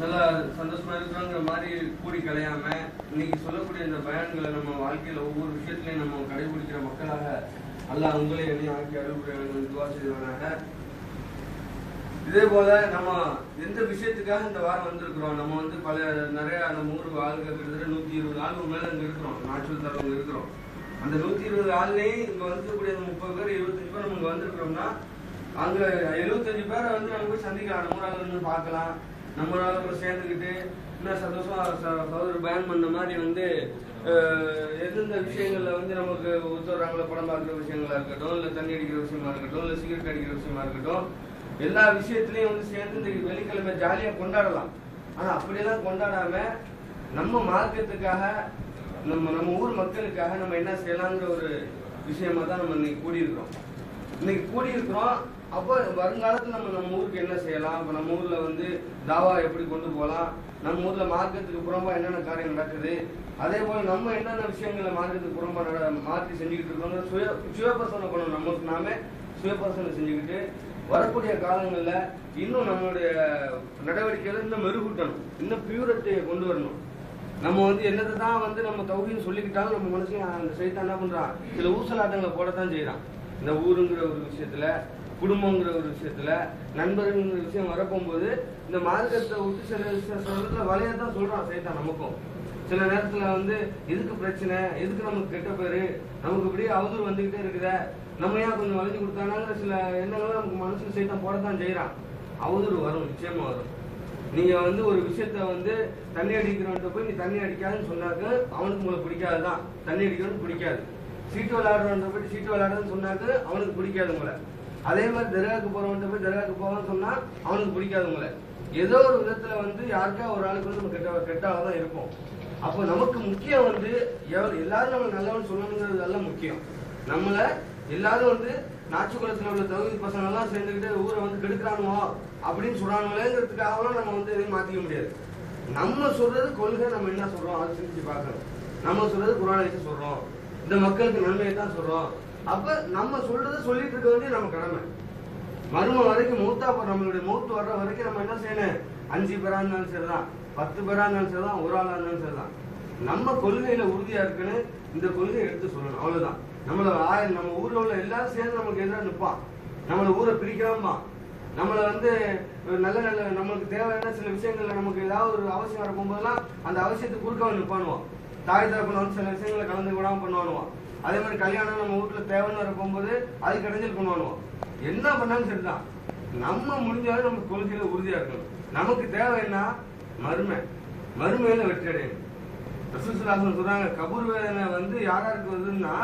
நல்லா சந்தோஷமா இருக்கிறோங்கிற மாதிரி கூடி கலையாம இன்னைக்கு சொல்லக்கூடிய இந்த பயன்களை நம்ம வாழ்க்கையில ஒவ்வொரு விஷயத்திலையும் நம்ம கடைபிடிக்கிற மக்களாக அல்லாஹ் உங்களே என்னையும் ஆக்கி அருள்புரிய துவா செய்வானாக இதே போல நம்ம எந்த விஷயத்துக்காக இந்த வாரம் வந்திருக்கிறோம்? நம்ம வந்து பல நிறைய அந்த நூறு ஆளுங்க கிட்டத்தட்ட நூத்தி இருபது ஆளுக்கு மேல இங்க இருக்கிறோம். நாட்கள் தரவங்க இருக்கிறோம். அந்த நூத்தி இருபது ஆள்லயும் இங்க வந்துக்கூடிய முப்பது பேர் இருபத்தஞ்சு பேர் நம்ம இங்க வந்திருக்கிறோம்னா அங்க எழுபத்தஞ்சு பேரை வந்து நம்ம போய் சந்திக்கலாம். நம்ம ஊரால பார்க்கலாம். நம்மளால கூட சேர்ந்துக்கிட்டு இன்னும் சந்தோஷமா சகோதரர் பயன் பண்ண மாதிரி வந்து எந்தெந்த விஷயங்கள்ல வந்து நமக்கு ஒத்துறாங்களோ படம் பார்க்குற விஷயங்களா இருக்கட்டும் இல்ல தண்ணி அடிக்கிற விஷயமா இருக்கட்டும் இல்ல சிகரெட் அடிக்கிற விஷயமா இருக்கட்டும் எல்லா விஷயத்துலையும் வந்து சேர்ந்து இந்த வெள்ளிக்கிழமை ஜாலியா கொண்டாடலாம். ஆனா அப்படியெல்லாம் கொண்டாடாம நம்ம மார்க்கத்துக்காக நம்ம நம்ம ஊர் மக்களுக்காக நம்ம என்ன செய்யலாங்கிற ஒரு விஷயமா தான் நம்ம இன்னைக்கு கூடியிருக்கிறோம். இன்னைக்கு கூடியிருக்கிறோம் அப்போ வருங்காலத்துல நம்ம நம்ம ஊருக்கு என்ன செய்யலாம்? இப்போ நம்ம ஊர்ல வந்து தாவா எப்படி கொண்டு போகலாம் நம்ம ஊர்ல மார்க்கத்துக்கு புறம்பா என்னென்ன காரியம் நடக்குது? அதே போல நம்ம என்னென்ன விஷயங்களை மார்க்கத்துக்கு புறம்பா நட- மாற்றி செஞ்சுக்கிட்டு இருக்கோம் சுய சுயபரிசோதனை பண்ணணும். நம்ம நாமே சுயபரிசோதனை செஞ்சுக்கிட்டு வரக்கூடிய காலங்களில் இன்னும் நம்மளுடைய நடவடிக்கைகளை இன்னும் மெருகூட்டணும். இன்னும் பியூரத்தையை கொண்டு வரணும். நம்ம வந்து என்னத்தை தான் வந்து நம்ம தௌஹீன்னு சொல்லிக்கிட்டாலும் நம்ம மனசையும் அந்த சைத்தான் என்ன பண்ணுறான் சில ஊசலாட்டங்களை போடத்தான் செய்யறான் இந்த ஊருங்கிற ஒரு விஷயத்துல குடும்பங்கிற ஒரு விஷயத்துல நண்பர்கள்ங்கிற விஷயம் வரப்போகும்போது இந்த மார்க்கத்தை விட்டு சில சில இடத்துல வலையத்தான் சொல்றான் சைத்தான் நமக்கும். சில நேரத்துல வந்து எதுக்கு பிரச்சனை? எதுக்கு நமக்கு கெட்ட பேரு? நமக்கு இப்படியே அவதூறு வந்துகிட்டே இருக்குத. நம்ம ஏன் கொஞ்சம் வளைஞ்சு கொடுத்தானாங்கிற சில எண்ணங்களும் நமக்கு மனசுல சைத்தான் போடத்தான் செய்யறான் அவதூறு வரும் நிச்சயமா வரும். நீங்க வந்து ஒரு விஷயத்த வந்து தண்ணி அடிக்கிறவன்ட்ட போய் நீ தண்ணி அடிக்காதுன்னு சொன்னாக்க அவனுக்கு உங்களுக்கு பிடிக்காதுதான். தண்ணி அடிக்கிறவனுக்கு பிடிக்காது. சீட்டு விளையாடுறவன்ட்ட போய் சீட்டு விளையாடுறதுன்னு சொன்னாக்க அவனுக்கு பிடிக்காது உங்களை. அதே மாதிரி தர்காக்கு போறவன்ட்ட போய் தர்காக்கு போவான்னு சொன்னா அவனுக்கு பிடிக்காது உங்களை. ஏதோ ஒரு விதத்துல வந்து யாருக்கா ஒரு ஆளுக்கு வந்து நம்ம கெட்ட கெட்டாக தான் இருப்போம் அப்போ நமக்கு முக்கியம் வந்து எல்லாரும் நம்ம நல்லவன் சொல்லணுங்கிறது எல்லாம் முக்கியம். நம்மள எல்லாரும் வந்து நாச்சு உள்ள தகுதி பசங்க எல்லாம் சேர்ந்துக்கிட்டு ஊரை வந்து கெடுக்கிறானுவோ அப்படின்னு சொல்றானுங்களேங்கிறதுக்காகவும் நம்ம வந்து எதையும் மாத்திக்க முடியாது. நம்ம சொல்றது கொள்கை நம்ம என்ன சொல்றோம் அதை சிந்திச்சு பார்க்கணும். நம்ம சொல்றது குரானை சொல்றோம். இந்த மக்களுக்கு நன்மையை தான் சொல்றோம். அப்ப நம்ம சொல்றத சொல்லிட்டு இருக்க வேண்டிய நம்ம கடமை. மருமம் வரைக்கும் மூத்தா நம்மளுடைய மூத்து வர்ற வரைக்கும் நம்ம என்ன செய்யணும்? அஞ்சு பேரா இருந்தாலும் சரிதான். பத்து பேரா இருந்தாலும் சரிதான். ஒரு ஆளா இருந்தாலும் சரிதான். நம்ம கொள்கையில உறுதியா இருக்குன்னு இந்த கொள்கையை எடுத்து சொல்லணும். அவ்வளவுதான். நம்மள ஆயிரம் நம்ம ஊர்ல உள்ள எல்லாரும் சேர்ந்து நமக்கு எதிராக நிற்பான் நம்மள ஊரை பிரிக்காமா. நம்மள வந்து ஒரு நல்ல நல்ல நம்மளுக்கு தேவையான சில விஷயங்கள்ல நமக்கு ஏதாவது ஒரு அவசியம் இருக்கும் போதெல்லாம் அந்த அவசியத்துக்கு குறுக்க நிற்பானுவான் தாய் தரப்புல வந்து சில விஷயங்களை கலந்து கூடாம பண்ணுவானுவான். அதே மாதிரி கல்யாணம் நம்ம வீட்டுல தேவைன்னு இருக்கும்போது அது கிடைஞ்சல் பண்ணுவோம் என்ன பண்ணாலும் சரிதான். நம்ம முடிஞ்சாலும் நம்ம கொள்கையில உறுதியா இருக்கணும். நமக்கு தேவை என்ன? மருமை மறுமையில வெற்றி அடையணும். ரசூலுல்லாஹி சொல்றாங்க கபூர் வேதனை வந்து யாராருக்கு வருதுன்னா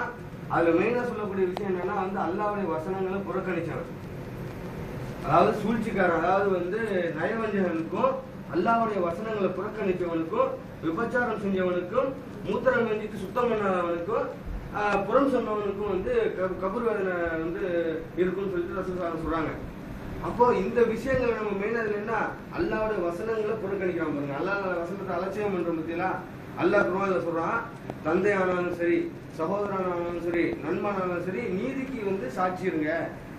அதுல மெயினா சொல்லக்கூடிய விஷயம் என்னன்னா வந்து அல்லாவுடைய வசனங்களை புறக்கணிச்சவன். அதாவது சூழ்ச்சிக்காரன் அதாவது வந்து நயவஞ்சகனுக்கும் அல்லாவுடைய வசனங்களை புறக்கணித்தவனுக்கும் விபச்சாரம் செஞ்சவனுக்கும் மூத்திரம் வெஞ்சிட்டு சுத்தம் பண்ணாதவனுக்கும் புறம் சொன்னவனுக்கும் வந்து கபூர் வேதனை வந்து இருக்கும்னு சொல்லிட்டு ரசூலுல்லாஹி சொல்றாங்க. அப்போ இந்த விஷயங்களை நம்ம மெயின் அதில் என்ன அல்லாவோட வசனங்களை புறக்கணிக்காம பாருங்க. அல்லா வசனத்தை அலட்சியம் பண்ற பத்தியெல்லாம் அல்லா குர்ஆன்ல சொல்றான் தந்தை ஆனாலும் சரி சகோதரன் ஆனாலும் சரி நண்பன் ஆனாலும் சரி நீதிக்கு வந்து சாட்சி இருங்க.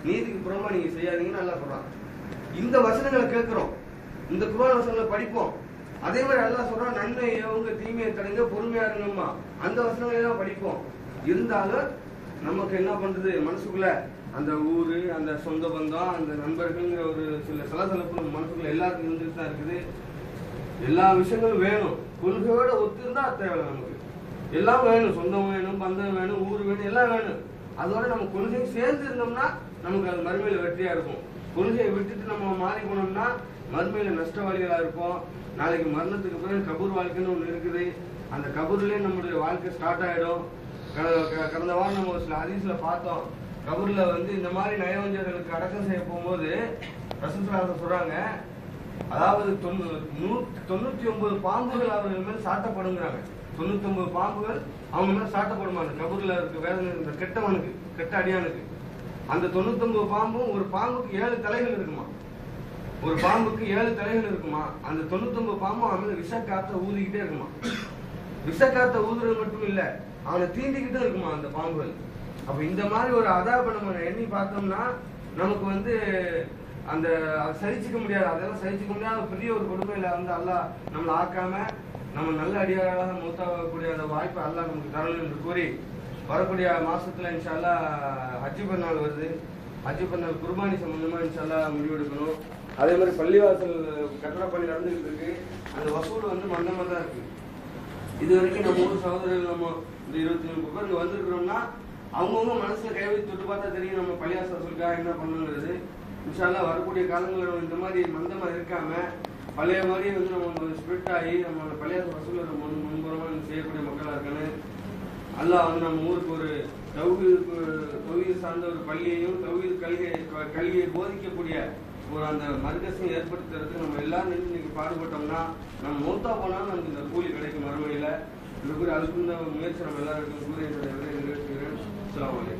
நீதிக்கு புறமா நீங்க செய்யாதீங்கன்னு நல்லா சொல்றான். இந்த வசனங்களை கேட்கிறோம். இந்த குர்ஆன் வசனங்களை படிப்போம். அதே மாதிரி அல்லா சொல்றான் நன்மை உங்க தீமையை தடுங்க பொறுமையா இருங்கம்மா. அந்த வசனங்களை தான் படிப்போம். இருந்தாலும் நமக்கு என்ன பண்றது? மனசுக்குள்ள அந்த ஊரு அந்த சொந்த பந்தம் அந்த நண்பர்கள்ங்கிற ஒரு சில சலசலப்பு நம்ம மனசுக்குள்ள எல்லாருக்கும் இருந்துட்டு தான் இருக்குது. எல்லா விஷயங்களும் வேணும். கொள்கையோட ஒத்து இருந்தா தேவை நமக்கு. எல்லாம் வேணும். சொந்தம் வேணும் பந்தம் வேணும் ஊர் வேணும் எல்லாம் வேணும். அதோட நம்ம கொள்கையும் சேர்ந்து இருந்தோம்னா நமக்கு அது மறுமையில வெற்றியா இருக்கும். கொள்கையை விட்டுட்டு நம்ம மாறி போனோம்னா மறுமையில நஷ்டவாளிகளா இருப்போம். நாளைக்கு மரணத்துக்கு பிறகு கபூர் வாழ்க்கைன்னு ஒண்ணு இருக்குது. அந்த கபூர்லயே நம்மளுடைய வாழ்க்கை ஸ்டார்ட் ஆயிடும். கடந்த க- கடந்த வாரம் நம்ம ஒரு சில ஹதீஸ்ல பார்த்தோம். கபூர்ல வந்து இந்த மாதிரி நயவஞ்சர்களுக்கு அடக்கம் செய்ய போகும்போது ரசூலுல்லாஹி சொல்றாங்க அதாவது தொண்ணூ- தொண்ணூத்தி ஒன்பது பாம்புகள் அவர்கள் மேல் சாட்டப்படுங்கிறாங்க தொண்ணூத்தி ஒன்பது பாம்புகள் அவங்க மேல சாட்டப்படுமா அந்த கபூர்ல இருக்க வேதனை இந்த கெட்டவனுக்கு கெட்ட அடியானுக்கு. அந்த தொண்ணூத்தி ஒன்பது பாம்பும் ஒரு பாம்புக்கு ஏழு தலைகள் இருக்குமா? ஒரு பாம்புக்கு ஏழு தலைகள் இருக்குமா? அந்த தொண்ணூத்தி ஒன்பது பாம்பும் அவன் விஷ காத்த ஊதிக்கிட்டே இருக்குமா? விஷ காத்த ஊதுறது மட்டும் இல்லை அவனை தீண்டிக்கிட்டு இருக்குமா அந்த பாம்புகள்? அப்ப இந்த மாதிரி ஒரு அதாப நம்ம எண்ணி பார்த்தோம்னா நமக்கு வந்து அந்த சரிச்சுக்க சகிச்சுக்க முடியாது. அதெல்லாம் சகிச்சுக்க முடியாத பெரிய ஒரு கொடுமையில வந்து அல்லாஹ் நம்மளை ஆக்காம நம்ம நல்ல அடியாராக மூத்தாகக்கூடிய அந்த வாய்ப்பை அல்லா நமக்கு தரணும் என்று கூறி வரக்கூடிய மாசத்துல இன்ஷால்லா ஹஜ்ஜி பெருநாள் வருது. ஹஜ்ஜி பெருநாள் குர்பானி சம்பந்தமா இன்ஷால்லா முடிவெடுக்கணும். அதே மாதிரி பள்ளிவாசல் கட்டட பணி நடந்துகிட்டு இருக்கு. அந்த வசூல் வந்து மந்தமா தான் இருக்கு. இது வரைக்கும் நம்ம ஊர் சகோதரர்கள் நம்ம இந்த இருபத்தி மூணு பேர் இங்க வந்திருக்கிறோம்னா அவங்கவுங்க மனசுல கை வைத்து தொட்டு பார்த்தா தெரியும் நம்ம பள்ளியாச வசூலுக்காக என்ன பண்ணுங்கிறது. இன்ஷால்லா வரக்கூடிய காலங்களில் இந்த மாதிரி மந்தமா இருக்காம பழைய மாதிரி வந்து நம்ம ஸ்பிரிட் ஆகி நம்ம பள்ளியாச வசூல நம்ம முன்புறமாக முன்புறமா செய்யக்கூடிய மக்களாக இருக்கணும். அல்லாஹ் வந்து நம்ம ஊருக்கு ஒரு தௌகீர் தௌஹீது சார்ந்த ஒரு பள்ளியையும் தௌகீர் கல்வியை கல்வியை போதிக்கக்கூடிய ஒரு அந்த மர்க்கசையும் ஏற்படுத்துறதுக்கு நம்ம எல்லாரும் நின்று இன்னைக்கு பாடுபட்டோம்னா நம்ம மூத்தா போனாலும் நமக்கு இந்த கூலி கிடைக்கும். மறுமையில இந்த கூறி அதுக்கு முயற்சி நம்ம எல்லாருக்கும் கூறி என்னுடைய நிறைவேற்றுகிறேன்.